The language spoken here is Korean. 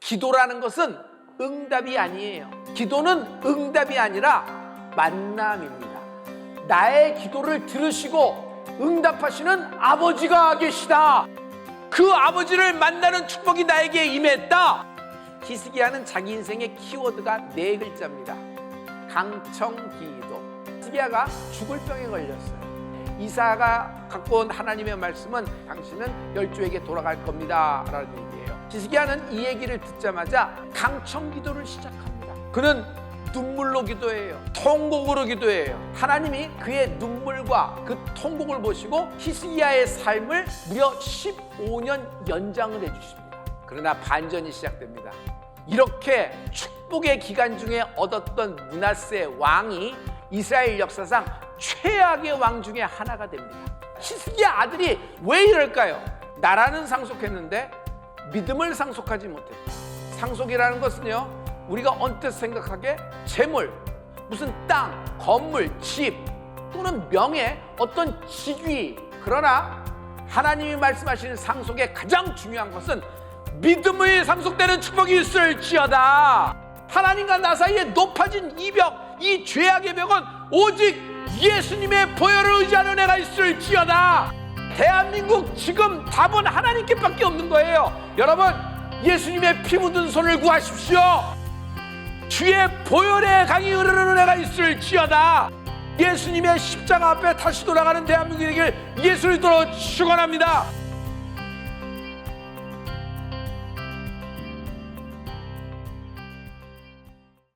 기도라는 것은 응답이 아니에요. 기도는 응답이 아니라 만남입니다. 나의 기도를 들으시고 응답하시는 아버지가 계시다. 그 아버지를 만나는 축복이 나에게 임했다. 히스기야는 자기 인생의 키워드가 네 글자입니다. 강청기도. 히스기야가 죽을 병에 걸렸어요. 이사가 갖고 온 하나님의 말씀은 당신은 열주에게 돌아갈 겁니다. 라는 얘기예요. 히스기야는 이 얘기를 듣자마자 강청 기도를 시작합니다. 그는 눈물로 기도해요. 통곡으로 기도해요. 하나님이 그의 눈물과 그 통곡을 보시고 히스기야의 삶을 무려 15년 연장을 해주십니다. 그러나 반전이 시작됩니다. 이렇게 축복의 기간 중에 얻었던 문하세 왕이 이스라엘 역사상 최악의 왕 중에 하나가 됩니다. 히스기야 아들이 왜 이럴까요? 나라는 상속했는데 믿음을 상속하지 못했다. 상속이라는 것은요, 우리가 언뜻 생각하게 재물, 무슨 땅, 건물, 집 또는 명예, 어떤 직위. 그러나 하나님이 말씀하시는 상속의 가장 중요한 것은 믿음의 상속되는 축복이 있을지어다. 하나님과 나 사이에 높아진 이 벽, 이 죄악의 벽은 오직 예수님의 보혈을 의지하는 애가 있을지어다. 대한민국 지금 답은 하나님께밖에 없는 거예요. 여러분, 예수님의 피 묻은 손을 구하십시오. 주의 보혈의 강이 흐르는 애가 있을지어다. 예수님의 십자가 앞에 다시 돌아가는 대한민국에게 예수를 들어 축원합니다.